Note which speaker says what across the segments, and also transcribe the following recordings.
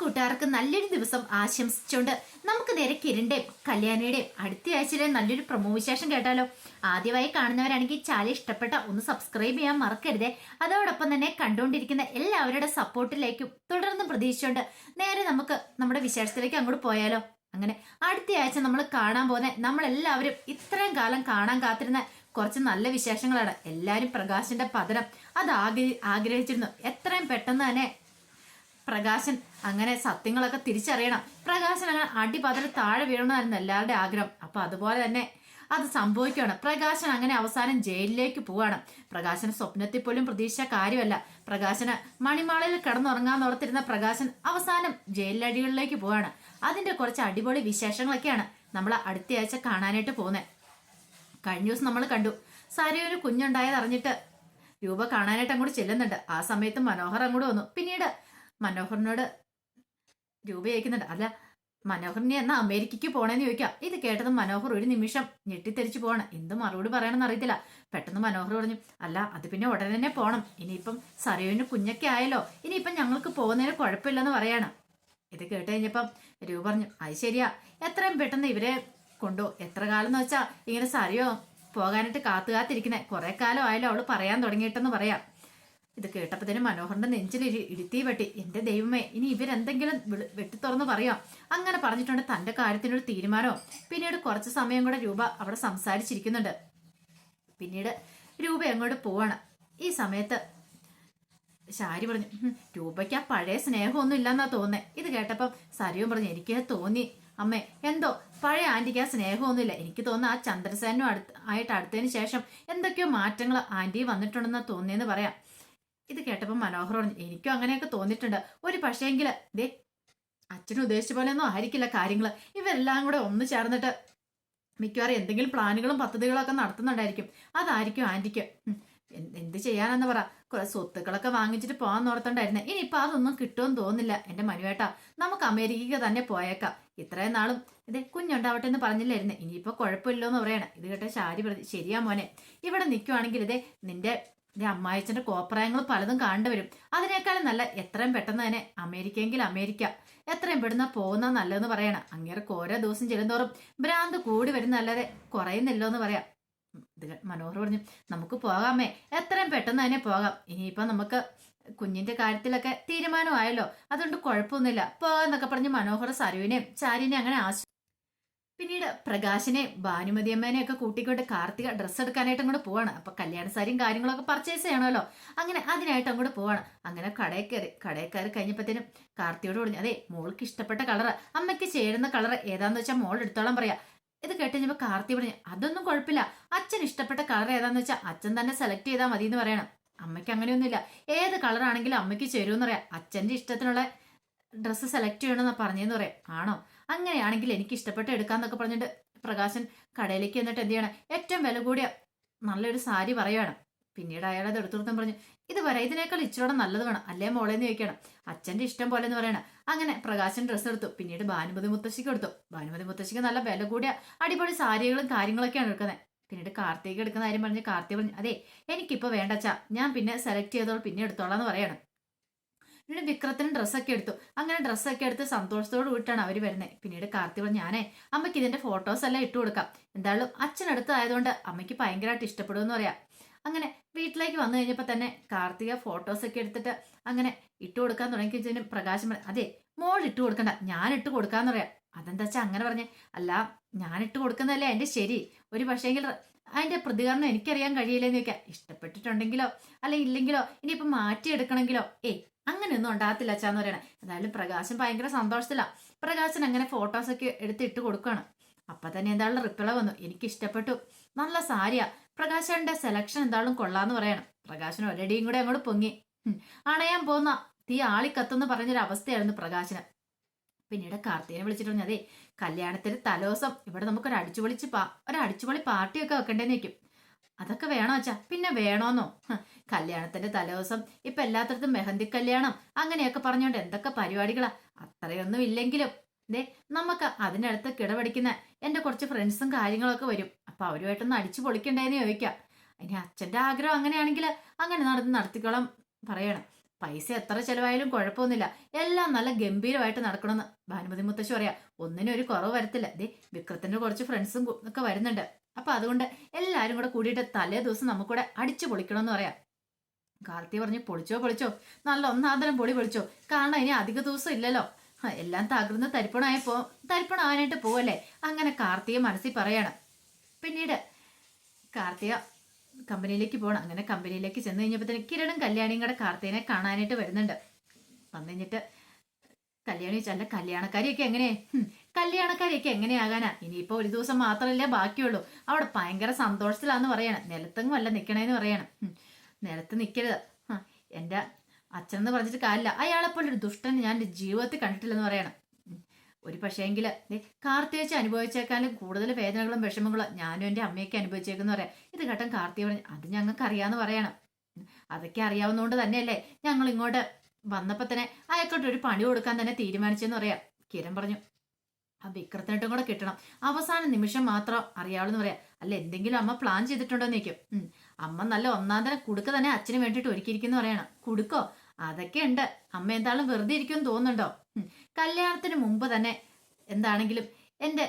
Speaker 1: കൂട്ടുകാർക്ക് നല്ലൊരു ദിവസം ആശംസിച്ചുകൊണ്ട് നമുക്ക് നേരെ കിരണിന്റെയും കല്യാണിയുടെയും അടുത്ത ആഴ്ചയിലെ നല്ലൊരു പ്രൊമോ വിശേഷം കേട്ടാലോ. ആദ്യമായി കാണുന്നവരാണെങ്കിൽ ചാനൽ ഇഷ്ടപ്പെട്ട ഒന്ന് സബ്സ്ക്രൈബ് ചെയ്യാൻ മറക്കരുതേ. അതോടൊപ്പം തന്നെ കണ്ടുകൊണ്ടിരിക്കുന്ന എല്ലാവരുടെ സപ്പോർട്ടിലേക്കും തുടർന്ന് പ്രതീക്ഷിച്ചുകൊണ്ട് നേരെ നമുക്ക് നമ്മുടെ വിശേഷത്തിലേക്ക് അങ്ങോട്ട് പോയാലോ. അങ്ങനെ അടുത്ത ആഴ്ച നമ്മൾ കാണാൻ പോകുന്ന നമ്മളെല്ലാവരും ഇത്രയും കാലം കാണാൻ കാത്തിരുന്ന കുറച്ച് നല്ല വിശേഷങ്ങളാണ്. എല്ലാവരും പ്രകാശിന്റെ പതനം അത് ആഗ്രഹി ആഗ്രഹിച്ചിരുന്നു. എത്രയും പെട്ടെന്ന് തന്നെ പ്രകാശൻ അങ്ങനെ സത്യങ്ങളൊക്കെ തിരിച്ചറിയണം. പ്രകാശൻ അങ്ങനെ അടിപതറി താഴെ വീഴണമെന്നായിരുന്നു എല്ലാവരുടെ ആഗ്രഹം. അപ്പൊ അതുപോലെ തന്നെ അത് സംഭവിക്കുകയാണ്. പ്രകാശൻ അങ്ങനെ അവസാനം ജയിലിലേക്ക് പോവാണ് പ്രകാശന് സ്വപ്നത്തിൽ പോലും പ്രതീക്ഷിച്ച കാര്യമല്ല. പ്രകാശന് മണിമാളയിൽ കിടന്നുറങ്ങാൻ ഓർത്തിരുന്ന പ്രകാശൻ അവസാനം ജയിലടികളിലേക്ക് പോവാണ് അതിന്റെ കുറച്ച് അടിപൊളി വിശേഷങ്ങളൊക്കെയാണ് നമ്മൾ അടുത്ത ആഴ്ച കാണാനായിട്ട് പോകുന്നത്. കഴിഞ്ഞ ദിവസം നമ്മൾ കണ്ടു. സാരിയൊരു കുഞ്ഞുണ്ടായത് അറിഞ്ഞിട്ട് രൂപ കാണാനായിട്ട് അങ്ങോട്ട് ചെല്ലുന്നുണ്ട്. ആ സമയത്ത് മനോഹർ അങ്ങോട്ട് വന്നു. പിന്നീട് മനോഹറിനോട് രൂപ ചോദിക്കുന്നുണ്ട്. അല്ല മനോഹറിനെ എന്നാ അമേരിക്കയ്ക്ക് പോണേന്ന് ചോദിക്കാം. ഇത് കേട്ടത് മനോഹർ ഒരു നിമിഷം ഞെട്ടിത്തെരിച്ചു പോവാണ്. എന്ത് മറുപടി പറയണമെന്ന് അറിയത്തില്ല. പെട്ടെന്ന് മനോഹർ പറഞ്ഞു അല്ല അത് പിന്നെ ഉടനെ തന്നെ പോണം. ഇനിയിപ്പം സറിയോന് കുഞ്ഞൊക്കെ ആയല്ലോ. ഇനിയിപ്പം ഞങ്ങൾക്ക് പോകുന്നതിന് കുഴപ്പമില്ലെന്ന് പറയാണ്. ഇത് കേട്ട് കഴിഞ്ഞപ്പം രൂപ പറഞ്ഞു അത് ശരിയാ. എത്രയും പെട്ടെന്ന് ഇവരെ കൊണ്ടു എത്ര കാലം എന്ന് വെച്ചാ ഇങ്ങനെ സറിയോ പോകാനായിട്ട് കാത്തു കാത്തിരിക്കുന്നത് കുറെ കാലം ആയാലും അവൾ പറയാൻ തുടങ്ങിയിട്ടെന്ന് പറയാം. ഇത് കേട്ടപ്പത്തേനും മനോഹറിന്റെ നെഞ്ചിൽ ഇടുത്തി വെട്ടി. എന്റെ ദൈവമേ ഇനി ഇവരെന്തെങ്കിലും വെട്ടി തുറന്ന് പറയാം. അങ്ങനെ പറഞ്ഞിട്ടുണ്ട് തന്റെ കാര്യത്തിനൊരു തീരുമാനവും. പിന്നീട് കുറച്ച് സമയം കൂടെ രൂപ അവിടെ സംസാരിച്ചിരിക്കുന്നുണ്ട്. പിന്നീട് രൂപ അങ്ങോട്ട് പോവാണ്. ഈ സമയത്ത് ശാരി പറഞ്ഞു രൂപയ്ക്ക് ആ പഴയ സ്നേഹമൊന്നും ഇല്ലെന്നാ തോന്നേ ഇത് കേട്ടപ്പം സരിയും പറഞ്ഞു എനിക്ക് തോന്നി. അമ്മേ എന്തോ പഴയ ആന്റിക്ക് ആ സ്നേഹമൊന്നുമില്ല. എനിക്ക് തോന്നുന്നു ആ ചന്ദ്രസേനും അടുത്ത് ആയിട്ട് അടുത്തതിന് ശേഷം എന്തൊക്കെയോ മാറ്റങ്ങൾ ആന്റി വന്നിട്ടുണ്ടെന്നാ തോന്നിയെന്ന് പറയാം. ഇത് കേട്ടപ്പോൾ മനോഹർ എനിക്കും അങ്ങനെയൊക്കെ തോന്നിയിട്ടുണ്ട്. ഒരു പക്ഷേങ്കിൽ ദേ അച്ഛനും ഉദ്ദേശിച്ച പോലെയൊന്നും ആയിരിക്കില്ല കാര്യങ്ങൾ ഇവരെല്ലാം കൂടെ ഒന്ന് ചേർന്നിട്ട് മിക്കവാറും എന്തെങ്കിലും പ്ലാനുകളും പദ്ധതികളും ഒക്കെ നടത്തുന്നുണ്ടായിരിക്കും. അതായിരിക്കും ആന്റിക്ക്. എന്ത് ചെയ്യാനെന്ന് പറ. കുറെ സ്വത്തുക്കളൊക്കെ വാങ്ങിച്ചിട്ട് പോകാൻ ഓർത്തുണ്ടായിരുന്നേ ഇപ്പൊ അതൊന്നും കിട്ടുമെന്ന് തോന്നുന്നില്ല. എന്റെ മനുവേട്ടാ നമുക്ക് അമേരിക്കയ്ക്ക് തന്നെ പോയേക്കാം. ഇത്രയും നാളും ഇതേ കുഞ്ഞുണ്ടാവട്ടെ എന്ന് പറഞ്ഞില്ലായിരുന്നു. ഇനിയിപ്പോ കുഴപ്പമില്ലോ എന്ന് പറയണ. ഇത് കേട്ട ശാരി ശരിയാ മോനെ. ഇവിടെ നിൽക്കുവാണെങ്കിൽ ഇതേ നിന്റെ ഇതേ അമ്മായിച്ചന്റെ കോപ്രായങ്ങൾ പലതും കാണേണ്ടി അതിനേക്കാളും നല്ല എത്രയും പെട്ടെന്ന് തന്നെ അമേരിക്കയെങ്കിൽ അമേരിക്ക. എത്രയും പെടുന്ന പോകുന്ന നല്ലതെന്ന് പറയണം. അങ്ങേർക്ക് ഓരോ ദിവസം ചെല്ലുന്തോറും ഭ്രാന്ത് കൂടി വരുന്നല്ലാതെ കുറയുന്നില്ലോ എന്ന് പറയാം മനോഹർ പറഞ്ഞു നമുക്ക് പോകാമേ എത്രയും പെട്ടെന്ന് തന്നെ പോകാം. ഇനിയിപ്പോ നമുക്ക് കുഞ്ഞിന്റെ കാര്യത്തിലൊക്കെ തീരുമാനമായല്ലോ. അതുകൊണ്ട് കുഴപ്പമൊന്നുമില്ല. പോകാന്നൊക്കെ പറഞ്ഞ് മനോഹർ സരുവിനെയും ചാരിനെയും അങ്ങനെ ആശ പിന്നീട് പ്രകാശിനെ ഭാനുമതിയമ്മേനെ ഒക്കെ കൂട്ടിക്കൊണ്ട് കാർത്തിക ഡ്രസ്സ് എടുക്കാനായിട്ട് അങ്ങോട്ട് പോവാണ്. അപ്പൊ കല്യാണ സാരിയും കാര്യങ്ങളൊക്കെ പർച്ചേസ് ചെയ്യണമല്ലോ. അങ്ങനെ അതിനായിട്ട് അങ്ങോട്ട് പോവാണ്. അങ്ങനെ കടയിൽ കയറി കടയിൽ കഴിഞ്ഞപ്പോഴത്തേനും കാർത്തിയോട് പറഞ്ഞു അതെ മോൾക്ക് ഇഷ്ടപ്പെട്ട കളറ് അമ്മയ്ക്ക് ചേരുന്ന കളർ ഏതാന്ന് വെച്ചാൽ മോൾ എടുത്തോളം പറയാ. ഇത് കേട്ട് കാർത്തി പറഞ്ഞു അതൊന്നും കുഴപ്പമില്ല. അച്ഛൻ ഇഷ്ടപ്പെട്ട കളർ ഏതാന്ന് വെച്ചാൽ അച്ഛൻ തന്നെ സെലക്ട് ചെയ്താൽ മതി എന്ന് പറയണം. അമ്മയ്ക്ക് അങ്ങനെയൊന്നുമില്ല. ഏത് കളറാണെങ്കിലും അമ്മയ്ക്ക് ചേരുമെന്ന് പറയാം. അച്ഛന്റെ ഇഷ്ടത്തിനുള്ള ഡ്രസ്സ് സെലക്ട് ചെയ്യണമെന്നാണ് പറഞ്ഞെന്ന് പറയാം. ആണോ? അങ്ങനെയാണെങ്കിൽ എനിക്ക് ഇഷ്ടപ്പെട്ട് എടുക്കാന്നൊക്കെ പറഞ്ഞിട്ട് പ്രകാശൻ കടയിലേക്ക് എന്നിട്ട് എന്ത് ചെയ്യണം? ഏറ്റവും വില കൂടിയ നല്ലൊരു സാരി പറയുകയാണ് പിന്നീട് അയാൾ അത് എടുത്തുകൊടുത്തും പറഞ്ഞു ഇത് വരാം ഇതിനേക്കാൾ ഇച്ചിരൂടെ നല്ലത് വേണം. അല്ലേ മോളെ എന്ന് ചോദിക്കണം അച്ഛന്റെ ഇഷ്ടം പോലെ എന്ന് പറയണം. അങ്ങനെ പ്രകാശൻ ഡ്രസ്സ് എടുത്തു. പിന്നീട് ഭാനുമതി മുത്തശ്ശിക്ക് എടുത്തു ഭാനുമതി മുത്തശ്ശിക്ക് നല്ല വില കൂടിയ അടിപൊളി സാരികളും കാര്യങ്ങളൊക്കെയാണ് എടുക്കുന്നത്. പിന്നീട് കാർത്തിക് എടുക്കുന്ന കാര്യം പറഞ്ഞ് കാർത്തിക് പറഞ്ഞു അതെ വേണ്ട വേണ്ടച്ചാ. ഞാൻ പിന്നെ സെലക്ട് ചെയ്തോളൂ പിന്നെ എടുത്തോളാം എന്ന് പറയണം. പിന്നീട് വിക്രത്തിന് ഡ്രസ്സൊക്കെ എടുത്തു. അങ്ങനെ ഡ്രസ്സൊക്കെ എടുത്ത് സന്തോഷത്തോട് കൂടിയിട്ടാണ് അവർ വരുന്നത് പിന്നീട് കാർത്തി പറഞ്ഞു ഞാനേ അമ്മയ്ക്ക് ഇതിന്റെ ഫോട്ടോസ് എല്ലാം ഇട്ട് കൊടുക്കാം. എന്തായാലും അച്ഛനടുത്തായതുകൊണ്ട് അമ്മയ്ക്ക് ഭയങ്കരമായിട്ട് ഇഷ്ടപ്പെടുമെന്ന് പറയാം. അങ്ങനെ വീട്ടിലേക്ക് വന്നു കഴിഞ്ഞപ്പോൾ തന്നെ കാർത്തിക ഫോട്ടോസൊക്കെ എടുത്തിട്ട് അങ്ങനെ ഇട്ട് കൊടുക്കാൻ തുടങ്ങിക്കഴിഞ്ഞാൽ പ്രകാശം അതെ മോൾ ഇട്ട് കൊടുക്കണ്ട. ഞാൻ ഇട്ട് കൊടുക്കാന്ന് പറയാം. അതെന്താ വെച്ചാൽ അങ്ങനെ പറഞ്ഞേ? അല്ല ഞാൻ ഇട്ട് കൊടുക്കുന്നതല്ലേ എന്റെ ശരി. ഒരു പക്ഷേങ്കിൽ അതിന്റെ പ്രതികരണം എനിക്കറിയാൻ കഴിയില്ലെന്ന് ചോദിക്കാം ഇഷ്ടപ്പെട്ടിട്ടുണ്ടെങ്കിലോ അല്ലെ ഇല്ലെങ്കിലോ ഇനിയിപ്പോൾ മാറ്റിയെടുക്കണമെങ്കിലോ ഏയ് അങ്ങനെയൊന്നും ഉണ്ടാകത്തില്ല അച്ഛാന്ന് പറയണേ. എന്തായാലും പ്രകാശൻ ഭയങ്കര സന്തോഷത്തിലാണ് പ്രകാശൻ അങ്ങനെ ഫോട്ടോസൊക്കെ എടുത്തിട്ട് കൊടുക്കുകയാണ് അപ്പൊ തന്നെ എന്തായാലും റിപ്ലൈ വന്നു. എനിക്ക് ഇഷ്ടപ്പെട്ടു. നല്ല സാരിയാ. പ്രകാശന്റെ സെലക്ഷൻ എന്താളും കൊള്ളാന്ന് പറയണം. പ്രകാശൻ ഒരടിയും കൂടെ അങ്ങോട്ട് പൊങ്ങി. അണയാൻ പോന്ന. തീ ആളിക്കത്തെന്ന് പറഞ്ഞൊരു അവസ്ഥയായിരുന്നു പ്രകാശന്. പിന്നീട് കാർത്തികനെ വിളിച്ചിട്ട് പറഞ്ഞു അതെ കല്യാണത്തിന് തലോസം. ഇവിടെ നമുക്കൊരു അടിച്ചുപൊളിച്ച് പാ ഒരു അടിച്ചുപൊളി പാർട്ടിയൊക്കെ വെക്കണ്ടേന്ന് വെക്കും അതൊക്കെ വേണോ അച്ഛാ? പിന്നെ വേണോന്നോ? കല്യാണത്തിന്റെ തലേദിവസം ഇപ്പൊ എല്ലാത്തടത്തും മെഹന്തി കല്യാണം അങ്ങനെയൊക്കെ പറഞ്ഞോണ്ട് എന്തൊക്കെ പരിപാടികളാ? അത്രയൊന്നും ഇല്ലെങ്കിലും. ദേ നമുക്ക് അതിനടുത്ത് കിടപടിക്കുന്ന എന്റെ കുറച്ച് ഫ്രണ്ട്സും കാര്യങ്ങളൊക്കെ വരും. അപ്പൊ അവരുമായിട്ടൊന്ന് അടിച്ചു പൊളിക്കണ്ടേന്ന് ചോദിക്കാം. ഇനി അച്ഛന്റെ ആഗ്രഹം അങ്ങനെയാണെങ്കിൽ അങ്ങനെ നടന്ന് നടത്തിക്കോളാം പറയണം. പൈസ എത്ര ചെലവായാലും കുഴപ്പമൊന്നുമില്ല. എല്ലാം നല്ല ഗംഭീരമായിട്ട് നടക്കണമെന്ന് ഭാനുമതി മുത്തശ്ശി പറയാം. ഒന്നിനും ഒരു കുറവ് വരത്തില്ല. ദേ വിക്രത്തിന്റെ കുറച്ച് ഫ്രണ്ട്സും ഒക്കെ വരുന്നുണ്ട്. അപ്പൊ അതുകൊണ്ട് എല്ലാരും കൂടെ കൂടിയിട്ട് തലേ ദിവസം നമുക്കൂടെ അടിച്ചു പൊളിക്കണമെന്ന് പറയാം. കാർത്തി പറഞ്ഞു പൊളിച്ചോ പൊളിച്ചോ. നല്ല ഒന്നാന്തരം പൊളി പൊളിച്ചോ. കാരണം ഇനി അധിക ദിവസം ഇല്ലല്ലോ. എല്ലാം തകർന്ന് തരിപ്പണായപ്പോ തരിപ്പണാവാനായിട്ട് പോവല്ലേ? അങ്ങനെ കാർത്തിക മനസ്സിൽ പറയണം. പിന്നീട് കാർത്തിക കമ്പനിയിലേക്ക് പോകണം അങ്ങനെ കമ്പനിയിലേക്ക് ചെന്ന് കഴിഞ്ഞപ്പോഴത്തേന് കിരണും കല്യാണിയും കൂടെ കാർത്തികനെ കാണാനായിട്ട് വരുന്നുണ്ട്. വന്നു കഴിഞ്ഞിട്ട് കല്യാണി ചല്ല കല്യാണക്കാരിയൊക്കെ എങ്ങനെ കല്യാണക്കാരിയൊക്കെ എങ്ങനെയാകാനാ? ഇനിയിപ്പോ ഒരു ദിവസം മാത്രമല്ലേ ബാക്കിയുള്ളൂ. അവിടെ ഭയങ്കര സന്തോഷത്തിലാന്ന് പറയണം. നിലത്തെങ്ങും അല്ല നിക്കണേന്ന് പറയണം. നിലത്ത് നിക്കരുത്. എന്റെ അച്ഛൻ എന്ന് പറഞ്ഞിട്ട് കാര്യമില്ല. അയാളെപ്പോലെ ഒരു ദുഷ്ടൻ ഞാൻ എന്റെ ജീവിതത്തിൽ കണ്ടിട്ടില്ലെന്ന് പറയണം. ഒരു പക്ഷേങ്കിൽ കാർത്തികച്ച് അനുഭവിച്ചേക്കാളും കൂടുതൽ വേദനകളും വിഷമങ്ങളും ഞാനും എന്റെ അമ്മയൊക്കെ അനുഭവിച്ചേക്കെന്ന് പറയാം. ഇത് ഘട്ടം കാർത്തിക പറഞ്ഞു അത് ഞങ്ങൾക്ക് അറിയാന്ന് പറയണം. അതൊക്കെ അറിയാവുന്നതുകൊണ്ട് തന്നെയല്ലേ ഞങ്ങൾ ഇങ്ങോട്ട് വന്നപ്പോ തന്നെ അയാൾക്കോട്ട് ഒരു പണി കൊടുക്കാൻ തന്നെ തീരുമാനിച്ചെന്ന് പറയാം. കിരൺ പറഞ്ഞു ആ വിക്രത്തിനിട്ടും കൂടെ കിട്ടണം. അവസാന നിമിഷം മാത്രം അറിയാവുള്ളൂ പറയാം അല്ല എന്തെങ്കിലും അമ്മ പ്ലാൻ ചെയ്തിട്ടുണ്ടോ? എന്ന് ചോദിക്കും. അമ്മ നല്ല ഒന്നാം തരം കുടുക്ക തന്നെ അച്ഛന് വേണ്ടിയിട്ട് ഒരുക്കിയിരിക്കുന്നു പറയണം. കുടുക്കോ? അതൊക്കെ ഉണ്ട്. അമ്മ എന്താളും വെറുതെ ഇരിക്കുമെന്ന് തോന്നുന്നുണ്ടോ? കല്യാണത്തിന് മുമ്പ് തന്നെ എന്താണെങ്കിലും എന്റെ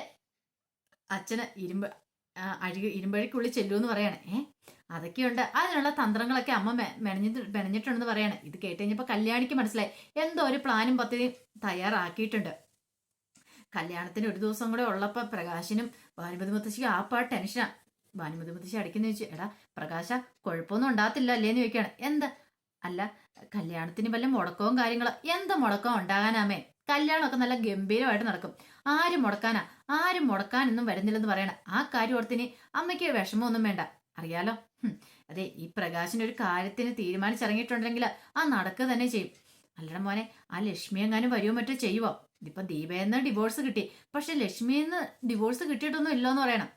Speaker 1: അച്ഛന് ഇരുമ്പ് അഴുകി അഴി ഇരുമ്പഴിക്കുള്ളിൽ ചെല്ലുമെന്ന് പറയാണ്. ഏ അതൊക്കെയുണ്ട് അതിനുള്ള തന്ത്രങ്ങളൊക്കെ അമ്മ മെനഞ്ഞിട്ട് മെനഞ്ഞിട്ടുണ്ടെന്ന് പറയാണ്. ഇത് കേട്ട് കഴിഞ്ഞപ്പോൾ കല്യാണിക്ക് മനസ്സിലായി. എന്തോ ഒരു പ്ലാനും പദ്ധതിയും തയ്യാറാക്കിയിട്ടുണ്ട്. കല്യാണത്തിന് ഒരു ദിവസം കൂടെ ഉള്ളപ്പോൾ പ്രകാശിനും ഭാനുമതി മുത്തശ്ശിക്കും ആ പാ ടെൻഷനാ ഭാനുമതി മുത്തശ്ശി അടിക്കുന്ന ചോദിച്ചു എടാ പ്രകാശ കുഴപ്പമൊന്നും ഉണ്ടാകത്തില്ല അല്ലേന്ന് ചോദിക്കാണ് എന്താ? അല്ല കല്യാണത്തിന് വല്ല മുടക്കവും കാര്യങ്ങളോ? എന്താ മുടക്കം ഉണ്ടാകാനാമേ കല്യാണമൊക്കെ നല്ല ഗംഭീരമായിട്ട് നടക്കും. ആരും മുടക്കാനാ ആരും മുടക്കാനൊന്നും വരുന്നില്ലെന്ന് പറയണം ആ കാര്യം ഓർത്തിന് അമ്മയ്ക്ക് വിഷമമൊന്നും വേണ്ട. അറിയാലോ? അതെ ഈ പ്രകാശിന് ഒരു കാര്യത്തിന് തീരുമാനിച്ചിറങ്ങിയിട്ടുണ്ടെങ്കിൽ ആ നടക്കുക തന്നെ ചെയ്യും. അല്ലട മോനെ ആ ലക്ഷ്മി എങ്ങാനും വരുമോ മറ്റോ ചെയ്യുവോ? ഇതിപ്പോ ദീപയെന്ന് ഡിവോഴ്സ് കിട്ടി. പക്ഷെ ലക്ഷ്മിന്ന് ഡിവോഴ്സ് കിട്ടിയിട്ടൊന്നും ഇല്ലെന്ന് പറയണം.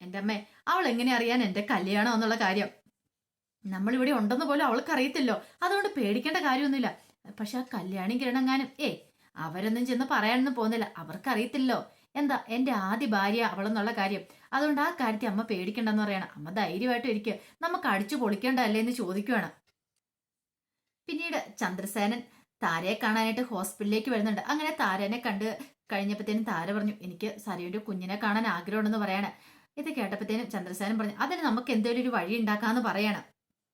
Speaker 1: എന്റെ അമ്മേ അവൾ എങ്ങനെ അറിയാൻ എന്റെ കല്യാണം എന്നുള്ള കാര്യം? നമ്മളിവിടെ ഉണ്ടെന്ന് പോലും അവൾക്ക് അറിയത്തില്ലോ അതുകൊണ്ട് പേടിക്കേണ്ട കാര്യമൊന്നുമില്ല. പക്ഷെ ആ കല്യാണി കിരണങ്ങാനും ഏ അവരൊന്നും ചെന്ന് പറയാനൊന്നും പോകുന്നില്ല. അവർക്കറിയത്തില്ലോ. എന്താ എന്റെ ആദ്യ ഭാര്യ അവളെന്നുള്ള കാര്യം. അതുകൊണ്ട് ആ കാര്യത്തെ അമ്മ പേടിക്കണ്ടെന്ന് പറയണം. അമ്മ ധൈര്യമായിട്ട് ഇരിക്കുക നമുക്ക് അടിച്ചു പൊളിക്കേണ്ടതല്ലേ എന്ന് ചോദിക്കുകയാണ് പിന്നീട് ചന്ദ്രസേനൻ താരയെ കാണാനായിട്ട് ഹോസ്പിറ്റലിലേക്ക് വരുന്നുണ്ട്. അങ്ങനെ താരനെ കണ്ട് കഴിഞ്ഞപ്പോഴത്തേനും താര പറഞ്ഞു എനിക്ക് സരയുടെ കുഞ്ഞിനെ കാണാൻ ആഗ്രഹമുണ്ടെന്ന് പറയാണ്. ഇത് കേട്ടപ്പോഴത്തേനും ചന്ദ്രസേനൻ പറഞ്ഞു അതിന് നമുക്ക് എന്തെങ്കിലും ഒരു വഴി ഉണ്ടാക്കാന്ന് പറയണം.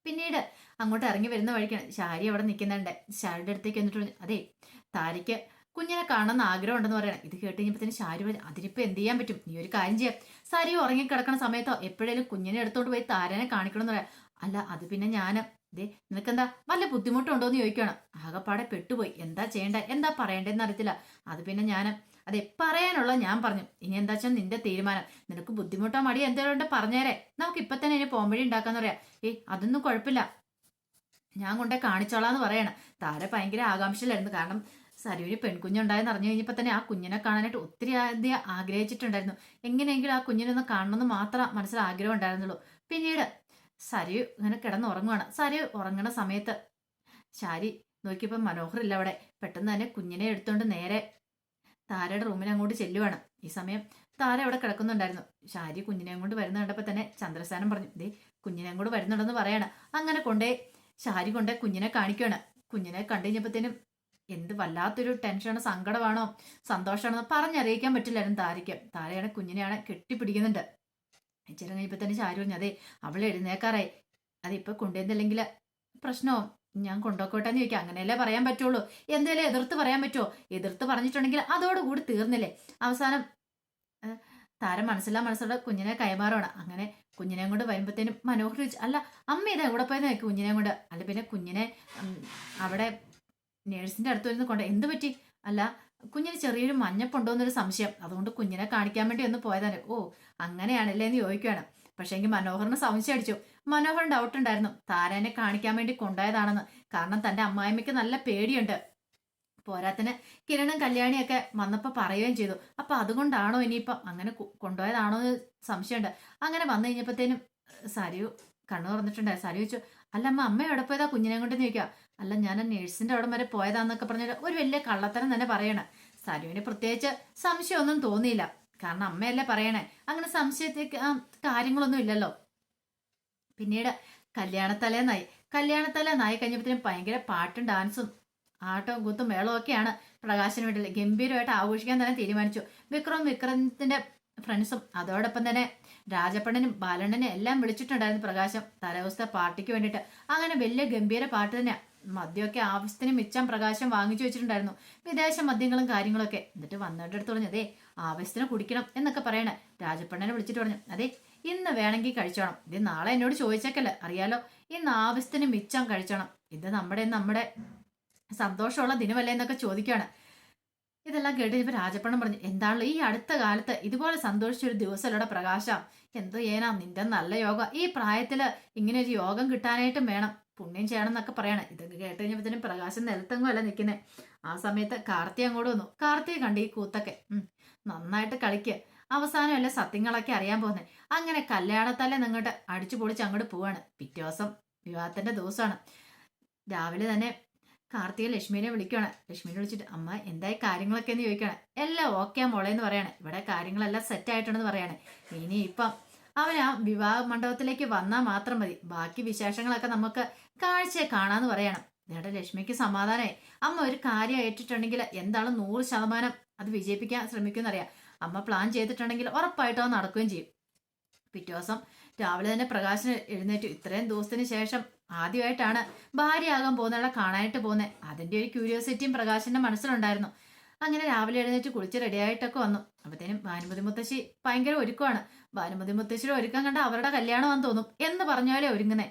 Speaker 1: പിന്നീട് അങ്ങോട്ട് ഇറങ്ങി വരുന്ന വഴിക്കാണ് ശാരി അവിടെ നിൽക്കുന്നുണ്ട്. ശാരിയുടെ അടുത്തേക്ക് എന്നിട്ട് പറഞ്ഞു അതെ താരയ്ക്ക് കുഞ്ഞിനെ കാണണമെന്ന് ആഗ്രഹം ഉണ്ടെന്ന് പറയണം. ഇത് കേട്ട് കഴിഞ്ഞപ്പോഴത്തേനും ശാരി പറഞ്ഞു അതിനിപ്പോൾ എന്ത് ചെയ്യാൻ പറ്റും? നീ ഒരു കാര്യം ചെയ്യാം. ഉറങ്ങി ഉറങ്ങിക്കിടക്കണ സമയത്തോ എപ്പോഴേലും കുഞ്ഞിനെ എടുത്തോണ്ട് പോയി താരനെ കാണിക്കണം എന്ന് പറയാം അല്ല അത് പിന്നെ ഞാൻ ദേ നിനക്കെന്താ വല്ല ബുദ്ധിമുട്ടുണ്ടോ എന്ന് ചോദിക്കണം. ആകെപ്പാടെ പെട്ടുപോയി. എന്താ ചെയ്യേണ്ട? എന്താ പറയണ്ടെന്ന് അറിയത്തില്ല. അത് പിന്നെ ഞാൻ അതെ പറയാനുള്ള ഞാൻ പറഞ്ഞു. ഇനി എന്താ വെച്ചാൽ നിന്റെ തീരുമാനം. നിനക്ക് ബുദ്ധിമുട്ടോ മടി എന്തെങ്കിലും ഉണ്ട് പറഞ്ഞേരെ. നമുക്ക് ഇപ്പൊ തന്നെ ഇനി പോംവഴി ഉണ്ടാക്കാന്ന് പറയാം. ഏയ് അതൊന്നും കുഴപ്പമില്ല. ഞാൻ കൊണ്ടേ കാണിച്ചോളാം എന്ന് പറയണം. താര ഭയങ്കര ആകാംക്ഷയിലായിരുന്നു. കാരണം സരൂര് പെൺകുഞ്ഞുണ്ടായെന്ന് അറിഞ്ഞു കഴിഞ്ഞപ്പോൾ തന്നെ ആ കുഞ്ഞിനെ കാണാനായിട്ട് ഒത്തിരി അധികം ആഗ്രഹിച്ചിട്ടുണ്ടായിരുന്നു. എങ്ങനെയെങ്കിലും ആ കുഞ്ഞിനെ ഒന്ന് കാണണമെന്ന് മാത്രം മനസ്സിൽ ആഗ്രഹം ഉണ്ടായിരുന്നുള്ളൂ. പിന്നീട് സരു ഇങ്ങനെ കിടന്നുറങ്ങുവാണ്. സരു ഉറങ്ങണ സമയത്ത് ശാരി നോക്കിയപ്പോൾ ഇല്ല അവിടെ. പെട്ടെന്ന് തന്നെ കുഞ്ഞിനെ എടുത്തുകൊണ്ട് നേരെ താരയുടെ റൂമിൽ അങ്ങോട്ട് ചെല്ലുവാണ്. ഈ സമയം താര അവിടെ കിടക്കുന്നുണ്ടായിരുന്നു. ശാരി കുഞ്ഞിനെ കൊണ്ട് വരുന്ന കണ്ടപ്പോൾ തന്നെ ചന്ദ്രസ്ഥാനം പറഞ്ഞു ദേ കുഞ്ഞിനെ കൂടെ വരുന്നുണ്ടെന്ന് പറയാണ്. അങ്ങനെ കൊണ്ടേ ശാരി കൊണ്ടേ കുഞ്ഞിനെ കാണിക്കുകയാണ് കുഞ്ഞിനെ കണ്ടു കഴിഞ്ഞപ്പോഴത്തേനും എന്ത് വല്ലാത്തൊരു ടെൻഷനാണ് സങ്കടമാണോ സന്തോഷമാണോ പറഞ്ഞറിയിക്കാൻ പറ്റില്ലായിരുന്നു താരയ്ക്ക്. താരയാണ് കുഞ്ഞിനെയാണ് കെട്ടിപ്പിടിക്കുന്നുണ്ട്. ഇച്ചിരി കഴിഞ്ഞപ്പോൾ തന്നെ ചാരു പറഞ്ഞു അതെ അവൾ എഴുന്നേക്കാറായി. അതിപ്പോൾ കൊണ്ടുവന്നില്ലെങ്കിൽ പ്രശ്നവും ഞാൻ കൊണ്ടുപോക്കോട്ടെ എന്ന് ചോദിക്കാം. അങ്ങനെയല്ലേ പറയാൻ പറ്റുള്ളൂ. എന്തേലും എതിർത്ത് പറയാൻ പറ്റുമോ എതിർത്ത് പറഞ്ഞിട്ടുണ്ടെങ്കിൽ അതോടുകൂടി തീർന്നില്ലേ. അവസാനം താരം മനസ്സിലാ മനസ്സിലുള്ള കുഞ്ഞിനെ കൈമാറണം അങ്ങനെ കുഞ്ഞിനെ കൊണ്ട് വരുമ്പോഴത്തേനും മനോഹർ ചോദിച്ചു അല്ല അമ്മ ഇതാ എവിടെ പോയെന്ന് നോക്കി കുഞ്ഞിനെ കൊണ്ട്. അല്ല പിന്നെ കുഞ്ഞിനെ അവിടെ നേഴ്സിന്റെ അടുത്ത് വരുന്ന കൊണ്ട് എന്ത് പറ്റി? അല്ല കുഞ്ഞിന് ചെറിയൊരു മഞ്ഞപ്പുണ്ടോ എന്നൊരു സംശയം. അതുകൊണ്ട് കുഞ്ഞിനെ കാണിക്കാൻ വേണ്ടി ഒന്ന് പോയതാണ്. ഓ അങ്ങനെയാണല്ലേ എന്ന് ചോദിക്കുകയാണ് പക്ഷേ എങ്കിൽ മനോഹറിന് സംശയം അടിച്ചു മനോഹറിന് ഡൗട്ട് ഉണ്ടായിരുന്നു. താരനെ കാണിക്കാൻ വേണ്ടി കൊണ്ടുപോയതാണെന്ന്. കാരണം തന്റെ അമ്മായിമ്മയ്ക്ക് നല്ല പേടിയുണ്ട്. പോരാത്തിന് കിരണും കല്യാണിയൊക്കെ വന്നപ്പോൾ പറയുകയും ചെയ്തു. അപ്പൊ അതുകൊണ്ടാണോ ഇനിയിപ്പം അങ്ങനെ കൊണ്ടുപോയതാണോ എന്ന് സംശയമുണ്ട്. അങ്ങനെ വന്നു കഴിഞ്ഞപ്പോഴത്തേനും സരിയു കണ്ണു തുറന്നിട്ടുണ്ടായി സാരി ചോദിച്ചു അല്ല അമ്മ അമ്മ എവിടെ പോയതാ? കുഞ്ഞിനെ കൊണ്ട് ചോദിക്കുക അല്ല ഞാൻ ആ നേഴ്സിന്റെ അവിടെ വരെ പോയതാന്നൊക്കെ പറഞ്ഞിട്ട് ഒരു വലിയ കള്ളത്തരം തന്നെ പറയണ. സരുവിന് പ്രത്യേകിച്ച് സംശയമൊന്നും തോന്നിയില്ല. കാരണം അമ്മയല്ലേ പറയണേ. അങ്ങനെ സംശയത്തേക്ക് ആ, കാര്യങ്ങളൊന്നും ഇല്ലല്ലോ. പിന്നീട് കല്യാണത്തലേന്നായി. കല്യാണത്തല നായി കഴിഞ്ഞപ്പോഴത്തേനും ഭയങ്കര പാട്ടും ഡാൻസും ആട്ടവും കൂത്തും മേളവും ഒക്കെയാണ് പ്രകാശന് വേണ്ടിയിട്ട് ഗംഭീരമായിട്ട് ആഘോഷിക്കാൻ തന്നെ തീരുമാനിച്ചു. വിക്രം വിക്രമത്തിന്റെ ഫ്രണ്ട്സും അതോടൊപ്പം തന്നെ രാജപ്പണ്ണനും ബാലണ്ണനും എല്ലാം വിളിച്ചിട്ടുണ്ടായിരുന്നു പ്രകാശം. തലവസ്ഥ പാർട്ടിക്ക് വേണ്ടിയിട്ട്. അങ്ങനെ വലിയ ഗംഭീര പാട്ട് തന്നെ മദ്യമൊക്കെ ആവശ്യത്തിന് മിച്ചം പ്രകാശം വാങ്ങിച്ചു വെച്ചിട്ടുണ്ടായിരുന്നു. വിദേശ മദ്യങ്ങളും കാര്യങ്ങളൊക്കെ. എന്നിട്ട് വന്നിട്ട് അടുത്ത് പറഞ്ഞു അതെ ആവശ്യത്തിന് കുടിക്കണം എന്നൊക്കെ പറയണേ. രാജപ്പണ്ണനെ വിളിച്ചിട്ട് പറഞ്ഞു അതെ ഇന്ന് വേണമെങ്കിൽ കഴിച്ചോണം. ഇത് നാളെ എന്നോട് ചോദിച്ചേക്കല്ലേ അറിയാലോ? ഇന്ന് ആവശ്യത്തിന് മിച്ചം കഴിച്ചോണം. ഇത് നമ്മുടെ നമ്മുടെ സന്തോഷമുള്ള ദിനമല്ലേ എന്നൊക്കെ ചോദിക്കുകയാണ് ഇതെല്ലാം കേട്ട് ഇപ്പൊ രാജപ്പണം പറഞ്ഞു എന്താണല്ലോ ഈ അടുത്ത കാലത്ത് ഇതുപോലെ സന്തോഷിച്ചൊരു ദിവസമല്ലടെ പ്രകാശം? എന്തോ ഏനാ നിന്റെ നല്ല യോഗ. ഈ പ്രായത്തിൽ ഇങ്ങനെ ഒരു യോഗം കിട്ടാനായിട്ടും വേണം. പുണ്യം ചെയ്യണം എന്നൊക്കെ പറയണം. ഇതൊക്കെ കേട്ട് കഴിഞ്ഞപ്പോഴത്തേനും പ്രകാശം നിലത്തെങ്ങും അല്ല നിൽക്കുന്നത് ആ സമയത്ത് കാർത്തി അങ്ങോട്ട് വന്നു. കാർത്തിയെ കണ്ട് ഈ കൂത്തൊക്കെ നന്നായിട്ട് കളിക്ക്. അവസാനം അല്ല സത്യങ്ങളൊക്കെ അറിയാൻ പോകുന്നത് അങ്ങനെ കല്യാണത്തല്ലേ നിങ്ങോട്ട് അടിച്ചു പൊളിച്ച് അങ്ങോട്ട് പോവാണ്. പിറ്റേ ദിവസം വിവാഹത്തിന്റെ ദിവസമാണ്. രാവിലെ തന്നെ കാർത്തിക ലക്ഷ്മിനെ വിളിക്കുകയാണ് ലക്ഷ്മിനെ വിളിച്ചിട്ട് അമ്മ എന്തായി കാര്യങ്ങളൊക്കെ? എന്ന് ചോദിക്കുകയാണ് എല്ലാം ഓക്കെ മോളെ എന്ന് പറയാണ്. ഇവിടെ കാര്യങ്ങളെല്ലാം സെറ്റ് ആയിട്ടുണ്ടെന്ന് പറയാണ്. ഇനി ഇപ്പം അവൻ ആ വിവാഹ മണ്ഡപത്തിലേക്ക് വന്നാൽ മാത്രം മതി. ബാക്കി വിശേഷങ്ങളൊക്കെ നമുക്ക് കാഴ്ചയെ കാണാന്ന് പറയണം. ഇതേടെ ലക്ഷ്മിക്ക് സമാധാനമായി അമ്മ ഒരു കാര്യം ഏറ്റിട്ടുണ്ടെങ്കിൽ എന്താണ് നൂറ് ശതമാനം അത് വിജയിപ്പിക്കാൻ ശ്രമിക്കുന്നറിയാം അമ്മ പ്ലാൻ ചെയ്തിട്ടുണ്ടെങ്കിൽ ഉറപ്പായിട്ടും അത് നടക്കുകയും ചെയ്യും. പിറ്റേ ദിവസം രാവിലെ തന്നെ പ്രകാശന് എഴുന്നേറ്റ്. ഇത്രയും ദിവസത്തിന് ശേഷം ആദ്യമായിട്ടാണ് ഭാര്യയാകാൻ പോകുന്നവളെ കാണാനായിട്ട് പോകുന്നത് അതിന്റെ ഒരു ക്യൂരിയോസിറ്റിയും പ്രകാശന്റെ മനസ്സിലുണ്ടായിരുന്നു. അങ്ങനെ രാവിലെ എഴുന്നേറ്റ് കുളിച്ച് റെഡിയായിട്ടൊക്കെ വന്നു. അപ്പത്തേനും ഭാനുമതി മുത്തശ്ശി ഭയങ്കര ഒരുക്കമാണ്. ഭാനുമതി മുത്തശ്ശിയുടെ ഒരുക്കം കണ്ട അവരുടെ കല്യാണമാണെന്ന് തോന്നും എന്ന് പറഞ്ഞാലേ ഒരുങ്ങുന്നേ.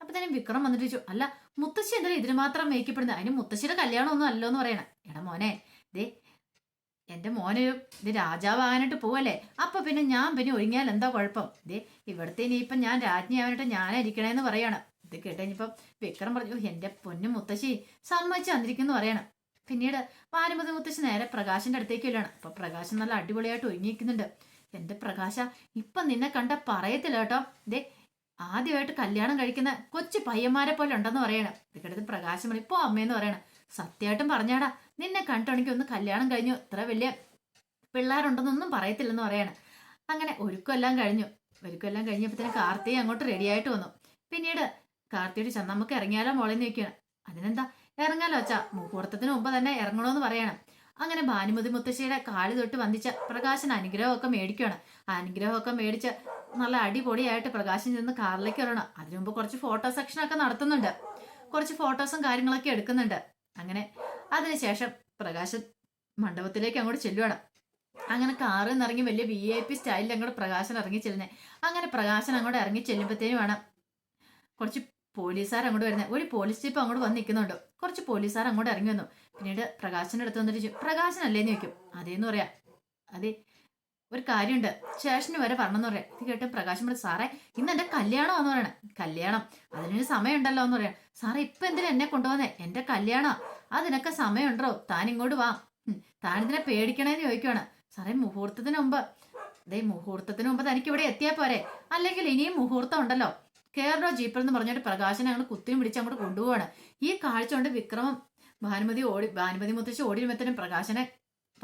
Speaker 1: അപ്പത്തേനും വിക്രം വന്നിട്ട് ചോദിച്ചു അല്ല മുത്തശ്ശി എന്തിനാ ഇതിന് മാത്രം മേക്കപ്പെടുന്നത് അതിന് മുത്തശ്ശിയുടെ കല്യാണമൊന്നും അല്ലോ എന്ന് പറയണം. എടാ മോനെ ദേ എന്റെ മോന് ഇത് രാജാവാകാനായിട്ട് പോവല്ലേ? അപ്പൊ പിന്നെ ഞാൻ പിന്നെ ഒരുങ്ങിയാൽ എന്താ കുഴപ്പം? ദേ ഇവിടുത്തെ ഇനിയിപ്പം ഞാൻ രാജ്ഞിയാവാനായിട്ട് ഞാനായിരിക്കണേന്ന് പറയാണ്. ഇത് കേട്ടുകഴിഞ്ഞപ്പം വിക്രം പറഞ്ഞു എന്റെ പൊന്നു മുത്തശ്ശി സമ്മതിച്ച് വന്നിരിക്കുന്നു പറയണം. പിന്നീട് ഭാനുമതി മുത്തശ്ശി നേരെ പ്രകാശിന്റെ അടുത്തേക്ക് വരികയാണ്. അപ്പൊ പ്രകാശൻ നല്ല അടിപൊളിയായിട്ട് ഒരുങ്ങിയിരിക്കുന്നുണ്ട്. എന്റെ പ്രകാശ? ഇപ്പൊ നിന്നെ കണ്ട പറയത്തില്ല കേട്ടോ. ദേ ആദ്യമായിട്ട് കല്യാണം കഴിക്കുന്ന കൊച്ചു പയ്യന്മാരെ പോലെ ഉണ്ടെന്ന് പറയണം. ഇതൊക്കെ പ്രകാശം പറയും ഇപ്പൊ അമ്മയെന്ന് പറയണം. സത്യമായിട്ടും പറഞ്ഞാടാ നിന്നെ കണ്ടിട്ടുണ്ടെങ്കിൽ ഒന്ന് കല്യാണം കഴിഞ്ഞു. ഇത്ര വലിയ പിള്ളേരുണ്ടെന്നൊന്നും പറയത്തില്ലെന്ന് പറയണം. അങ്ങനെ ഒരുക്കെല്ലാം കഴിഞ്ഞു. ഒരുക്കെല്ലാം തന്നെ കാർത്തിക അങ്ങോട്ട് റെഡിയായിട്ട് വന്നു. പിന്നീട് കാർത്തിയോട് ചെന്ന് നമുക്ക് ഇറങ്ങിയാലോ മോളെ നോക്കിയാണ് അതിനെന്താ? ഇറങ്ങാലോ അച്ഛാ. മുഹൂർത്തത്തിന് മുമ്പ് തന്നെ ഇറങ്ങണമെന്ന് പറയണം. അങ്ങനെ ഭാനുമതി മുത്തശ്ശിയുടെ കാലി തൊട്ട് വന്ദിച്ച പ്രകാശൻ അനുഗ്രഹമൊക്കെ മേടിക്കുകയാണ്. അനുഗ്രഹമൊക്കെ മേടിച്ച് നല്ല അടിപൊളിയായിട്ട് പ്രകാശൻ ചെന്ന് കാറിലേക്ക് വരണം അതിനു മുമ്പ് കുറച്ച് ഫോട്ടോ സെക്ഷനൊക്കെ നടത്തുന്നുണ്ട്. കുറച്ച് ഫോട്ടോസും കാര്യങ്ങളൊക്കെ എടുക്കുന്നുണ്ട്. അങ്ങനെ അതിനുശേഷം പ്രകാശൻ മണ്ഡപത്തിലേക്ക് അങ്ങോട്ട് ചെല്ലുവാണ്. അങ്ങനെ കാറിൽ നിന്ന് ഇറങ്ങി വലിയ വി ഐ പി സ്റ്റൈലിൽ അങ്ങോട്ട് പ്രകാശൻ ഇറങ്ങി ചെല്ലുന്നത് അങ്ങനെ പ്രകാശൻ അങ്ങോട്ട് ഇറങ്ങി ചെല്ലുമ്പോഴത്തേനും വേണം കുറച്ച് പോലീസുകാർ അങ്ങോട്ട് വരുന്നത് ഒരു പോലീസ് ജീപ്പ് അങ്ങോട്ട് വന്ന് നിൽക്കുന്നുണ്ട് കുറച്ച് പോലീസുകാർ അങ്ങോട്ട് ഇറങ്ങി വന്നു. പിന്നീട് പ്രകാശന്റെ അടുത്ത് വന്നിട്ട് ചോദിച്ചു പ്രകാശനല്ലേന്ന് ചോദിക്കും. അതേന്ന് പറയാ. അതെ ഒരു കാര്യമുണ്ട് സ്റ്റേഷന് വരെ പറഞ്ഞെന്ന് പറയാം. ഇത് കേട്ട് പ്രകാശം പറഞ്ഞു സാറേ ഇന്ന് എന്റെ കല്യാണമാന്ന് പറയണേ. കല്യാണം? അതിനൊരു സമയമുണ്ടല്ലോ എന്ന് പറയാം. സാറേ ഇപ്പൊ എന്തിനാ എന്നെ കൊണ്ടുവന്നേ? എന്റെ കല്യാണം. അതിനൊക്കെ സമയമുണ്ടോ? താൻ ഇങ്ങോട്ട് വാ താനിതിനെ പേടിക്കണേന്ന് ചോദിക്കുവാണ്. സാറേ മുഹൂർത്തത്തിന് മുമ്പ്. ദേ മുഹൂർത്തത്തിന് മുമ്പ് തനിക്ക് ഇവിടെ എത്തിയാ പോരെ. അല്ലെങ്കിൽ ഇനിയും മുഹൂർത്തം ഉണ്ടല്ലോ. കേരള ജീപ്പിൽ എന്ന് പറഞ്ഞിട്ട് പ്രകാശനെ അങ്ങോട്ട് കുത്തിയും പിടിച്ച് അങ്ങോട്ട് കൊണ്ടുപോവാണ്. ഈ കാഴ്ച കൊണ്ട് വിക്രമം ഭാനുമതി ഓടി ഭാനുമതി മുത്തശ്ശി ഓടി പ്രകാശനെ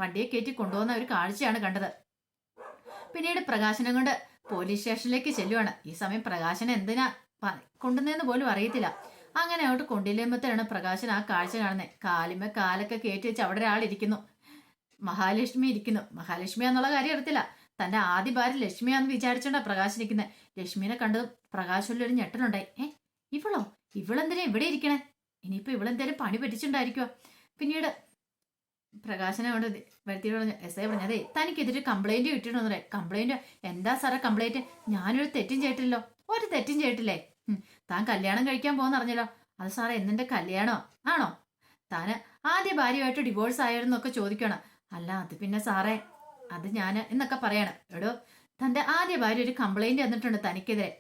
Speaker 1: വണ്ടിയെ കയറ്റി കൊണ്ടുപോകുന്ന ഒരു കാഴ്ചയാണ് കണ്ടത്. പിന്നീട് പ്രകാശനം കൊണ്ട് പോലീസ് സ്റ്റേഷനിലേക്ക് ചെല്ലുവാണ്. ഈ സമയം പ്രകാശനെ എന്തിനാ കൊണ്ടുവന്നതെന്ന് പോലും അറിയത്തില്ല. അങ്ങനെ അങ്ങോട്ട് കൊണ്ടില്ലുമ്പോഴത്തേനാണ് പ്രകാശൻ ആ കാഴ്ച കാണുന്നത്. കാലിമ കാലൊക്കെ കയറ്റി വെച്ച് അവിടെ ഒരാളിരിക്കുന്നു മഹാലക്ഷ്മി ഇരിക്കുന്നു. മഹാലക്ഷ്മി എന്നുള്ള കാര്യം അറിയത്തില്ല. തന്റെ ആദ്യ ഭാര്യ ലക്ഷ്മിയാന്ന് വിചാരിച്ചോണ്ടാ പ്രകാശ് ഇരിക്കുന്നത് ലക്ഷ്മിനെ കണ്ടത് പ്രകാശിൽ ഒരു ഞെട്ടലുണ്ടായി. ഏ ഇവളോ? ഇവളെന്തിനാ ഇവിടെ ഇരിക്കണേ? ഇനിയിപ്പോ ഇവളെന്തേലും പണി പറ്റിച്ചിട്ടുണ്ടായിരിക്കുവോ പിന്നീട് പ്രകാശനെ കൊണ്ട് വരുത്തി പറഞ്ഞു എസ് ഐ പറഞ്ഞു അതെ തനിക്കെതിരെ കംപ്ലൈന്റ് കിട്ടിയിട്ടുണ്ടെന്ന് പറയാം കംപ്ലൈന്റ് എന്താ സാറേ കംപ്ലൈന്റ്? ഞാനൊരു തെറ്റും ചെയ്തിട്ടില്ലോ ഒരു തെറ്റും ചെയ്തിട്ടില്ലേ? താൻ കല്യാണം കഴിക്കാൻ പോകുന്നറിഞ്ഞല്ലോ അത് സാറേ എന്നെ കല്യാണോ? ആണോ? താന് ആദ്യ ഭാര്യയുമായിട്ട് ഡിവോഴ്സ് ആയിരുന്നൊക്കെ ചോദിക്കണം അല്ല അത് പിന്നെ സാറേ അത് ഞാൻ എന്നൊക്കെ പറയണം. എടോ തന്റെ ആദ്യ ഭാര്യ ഒരു കംപ്ലൈന്റ് തന്നിട്ടുണ്ട് തനിക്കെതിരെ.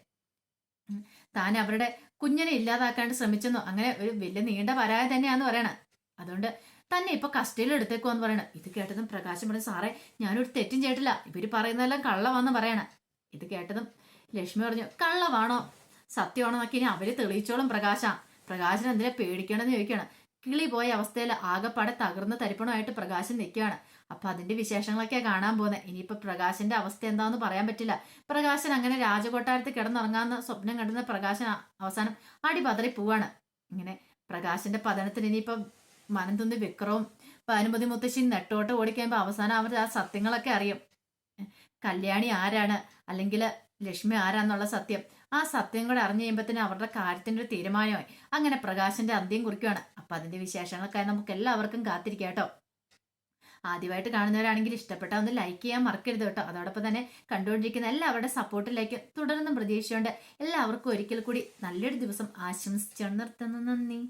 Speaker 1: താൻ അവരുടെ കുഞ്ഞിനെ ഇല്ലാതാക്കാണ്ട് ശ്രമിച്ചെന്നോ അങ്ങനെ ഒരു വലിയ നീണ്ട പരാതി തന്നെയാന്ന് പറയണം. അതുകൊണ്ട് തന്നെ ഇപ്പൊ കസ്റ്റഡിയിൽ എടുത്തേക്കോ എന്ന് പറയണം. ഇത് കേട്ടതും പ്രകാശം പറഞ്ഞു സാറേ ഞാനൊരു തെറ്റും ചെയ്തിട്ടില്ല. ഇവർ പറയുന്നതെല്ലാം കള്ളവാന്ന് പറയണം. ഇത് കേട്ടതും ലക്ഷ്മി പറഞ്ഞു കള്ളവാണോ സത്യമാണോ എന്നൊക്കെ ഇനി അവർ തെളിയിച്ചോളും പ്രകാശ. പ്രകാശൻ എന്തിനെ പേടിക്കണമെന്ന് ചോദിക്കണം. കിളി പോയ അവസ്ഥയിൽ ആകെപ്പാടെ തകർന്ന് തരിപ്പണമായിട്ട് പ്രകാശൻ നിൽക്കുകയാണ്. അപ്പൊ അതിന്റെ വിശേഷങ്ങളൊക്കെ കാണാൻ പോകുന്നത് ഇനിയിപ്പോ പ്രകാശന്റെ അവസ്ഥ എന്താണെന്ന് പറയാൻ പറ്റില്ല. പ്രകാശൻ അങ്ങനെ രാജകൊട്ടാരത്തിൽ കിടന്നിറങ്ങാന്ന് സ്വപ്നം കണ്ടുന്ന പ്രകാശൻ അവസാനം അടി പതറി പോവാണ്. ഇങ്ങനെ പ്രകാശന്റെ പതനത്തിന് ഇനിയിപ്പം മനം തുന്നി വിക്രവും പാനുമതി മുത്തശ്ശി നെട്ടോട്ട് ഓടിക്കഴിയുമ്പോൾ അവസാനം അവർ ആ സത്യങ്ങളൊക്കെ അറിയും. കല്യാണി ആരാണ്? അല്ലെങ്കിൽ ലക്ഷ്മി ആരാന്നുള്ള സത്യം. ആ സത്യം കൂടെ അറിഞ്ഞു കഴിയുമ്പോഴത്തേന് അവരുടെ കാര്യത്തിന്റെ ഒരു തീരുമാനമായി. അങ്ങനെ പ്രകാശന്റെ അന്ത്യം കുറിക്കുകയാണ് അപ്പൊ അതിന്റെ വിശേഷങ്ങൾക്കായി നമുക്ക് എല്ലാവർക്കും കാത്തിരിക്കാം കേട്ടോ. ആദ്യമായിട്ട് കാണുന്നവരാണെങ്കിൽ ഇഷ്ടപ്പെട്ട ഒന്ന് ലൈക്ക് ചെയ്യാൻ മറക്കരുത് കേട്ടോ. അതോടൊപ്പം തന്നെ കണ്ടുകൊണ്ടിരിക്കുന്ന എല്ലാവരുടെ സപ്പോർട്ടിലേക്ക് തുടർന്നും പ്രതീക്ഷയുണ്ട്. എല്ലാവർക്കും ഒരിക്കൽ കൂടി നല്ലൊരു ദിവസം ആശംസിച്ചു നിർത്തുന്നു. നന്ദി.